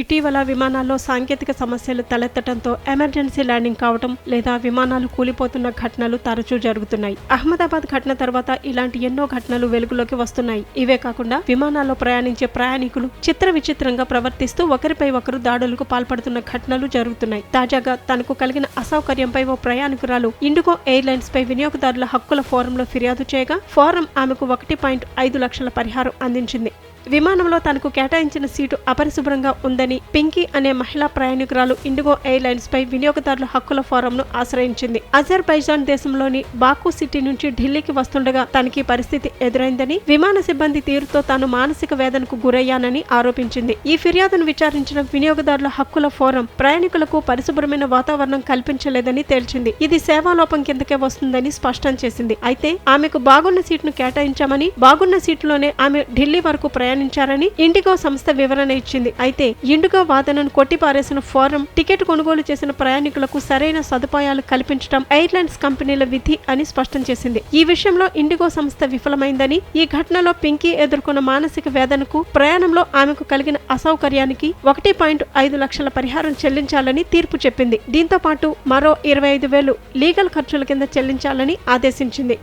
ఇటీవల విమానాల్లో సాంకేతిక సమస్యలు తలెత్తడంతో ఎమర్జెన్సీ ల్యాండింగ్ కావటం లేదా విమానాలు కూలిపోతున్న ఘటనలు తరచూ జరుగుతున్నాయి. అహ్మదాబాద్ ఘటన తర్వాత ఇలాంటి ఎన్నో ఘటనలు వెలుగులోకి వస్తున్నాయి. ఇవే కాకుండా విమానాల్లో ప్రయాణించే ప్రయాణికులు చిత్ర విచిత్రంగా ప్రవర్తిస్తూ ఒకరిపై ఒకరు దాడులకు పాల్పడుతున్న ఘటనలు జరుగుతున్నాయి. తాజాగా తనకు కలిగిన అసౌకర్యంపై ఓ ప్రయాణికురాలు ఇండిగో ఎయిర్లైన్స్ పై వినియోగదారుల హక్కుల ఫోరంలో ఫిర్యాదు చేయగా ఫోరం ఆమెకు ఒకటి పాయింట్ ఐదు లక్షల పరిహారం అందించింది. విమానంలో తనకు కేటాయించిన సీటు అపరిశుభ్రంగా ఉందని పింకీ అనే మహిళా ప్రయాణికురాలు ఇండిగో ఎయిర్లైన్స్ పై వినియోగదారుల హక్కుల ఫోరంను ఆశ్రయించింది. అజర్బైజాన్ దేశంలోని బాకు సిటీ నుంచి ఢిల్లీకి వస్తుండగా తనకి పరిస్థితి ఎదురైందని విమాన సిబ్బంది తీరుతో తాను మానసిక వేదనకు గురయ్యానని ఆరోపించింది. ఈ ఫిర్యాదును విచారించిన వినియోగదారుల హక్కుల ఫోరం ప్రయాణికులకు పరిశుభ్రమైన వాతావరణం కల్పించలేదని తేల్చింది. ఇది సేవాలోపం కిందకే వస్తుందని స్పష్టం చేసింది. అయితే ఆమెకు బాగున్న సీటును కేటాయించామని బాగున్న సీటులోనే ఆమె ఢిల్లీ వరకు ప్రయాణించారని ఇండిగో సంస్థ వివరణ ఇచ్చింది. అయితే ఇండిగో వాదనను కొట్టిపారేసిన ఫోరం టికెట్ కొనుగోలు చేసిన ప్రయాణికులకు సరైన సదుపాయాలు కల్పించడం ఎయిర్లైన్స్ కంపెనీల విధి అని స్పష్టం చేసింది. ఈ విషయంలో ఇండిగో సంస్థ విఫలమైందని ఈ ఘటనలో పింకీ ఎదుర్కొన్న మానసిక వేదనకు ప్రయాణంలో ఆమెకు కలిగిన అసౌకర్యానికి ఒకటి పాయింట్ ఐదు లక్షల పరిహారం చెల్లించాలని తీర్పు చెప్పింది. దీంతో పాటు మరో ఇరవై ఐదు వేలు లీగల్ ఖర్చుల కింద చెల్లించాలని ఆదేశించింది.